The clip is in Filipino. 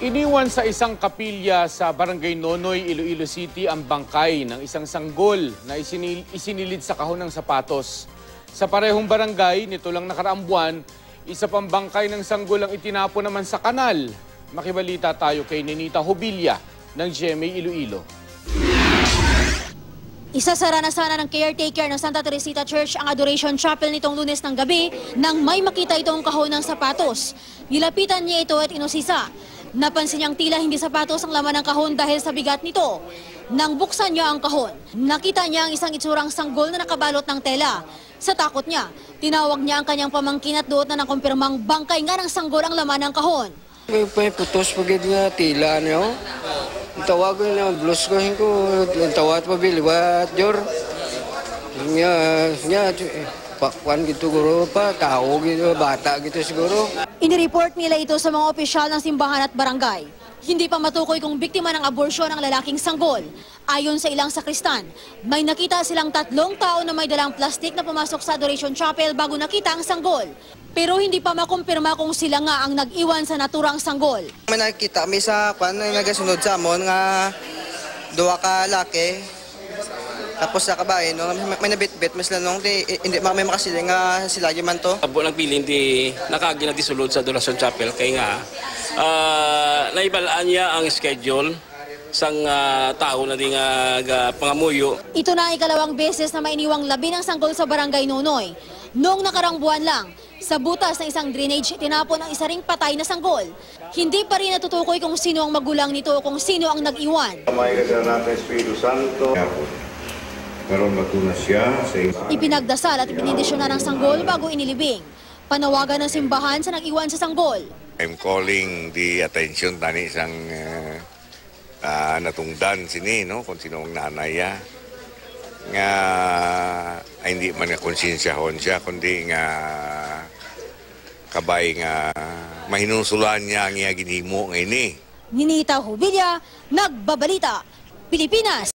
Iniwan sa isang kapilya sa Barangay Nonoy, Iloilo City ang bangkay ng isang sanggol na isinil- isinilid sa kahon ng sapatos. Sa parehong barangay, nito lang nakaraang buwan, isa pang bangkay ng sanggol ang itinapo naman sa kanal. Makibalita tayo kay Nenita Hobilia ng GMA Iloilo. Isasara na sana ng caretaker ng Santa Teresita Church ang Adoration Chapel nitong lunes ng gabi nang may makita itong kahon ng sapatos. Nilapitan niya ito at inusisa. Napansin niyang tila hindi sapatos ang laman ng kahon dahil sa bigat nito. Nang buksan niya ang kahon, nakita niya ang isang itsurang sanggol na nakabalot ng tela. Sa takot niya, tinawag niya ang kanyang pamangkin at doot na nakumpirmang bangkay nga ng sanggol ang laman ng kahon. May, may putos pa gid nga tila niyo. Ang tawag ko na blues ko ko. Ang tawag pa biliwat jor. Nya nya pakwan gitu guro pa tao gitu bata gitu siguro. Inireport nila ito sa mga opisyal ng simbahan at barangay. Hindi pa matukoy kung biktima ng aborsyon ang lalaking sanggol. Ayon sa ilang sakristan, may nakita silang tatlong tao na may dalang plastik na pumasok sa Adoration Chapel bago nakita ang sanggol. Pero hindi pa makumpirma kung sila nga ang nag-iwan sa naturang sanggol. May nakita mi sa kwan na nagasunod sa amon nga duwa ka laki. Tapos sa kabae no may, may nabitbit mas lanong di hindi ma- may makasili nga sila man to. Abo ng pilin di nakagi na disulod sa Adoration Chapel kay nga ah, naibalaan niya ang schedule sang ah, tao na di nga ga pangamuyo Ito na ang ikalawang beses na mainiwang labi ng sanggol sa barangay Nonoy. Noong nakarang buwan lang, sa butas ng isang drainage, tinapon ang isa ring patay na sanggol. Hindi pa rin natutukoy kung sino ang magulang nito o kung sino ang nag-iwan. May kasalanan ng Espiritu Santo. Karon matuna siya sa Ipinagdasal at ibinindisyonan ng sanggol bago inilibing. Panawagan ng simbahan sa nag-iwan sa sanggol. I'm calling the attention tani sang uh, uh, natungdan sini no kung sino ang nanay ya. nga ay, hindi man nga konsensyahon siya kundi nga kabay nga mahinusulan niya ang iya ginhimo nga ini. Ninita Hubilia, Nagbabalita, Pilipinas.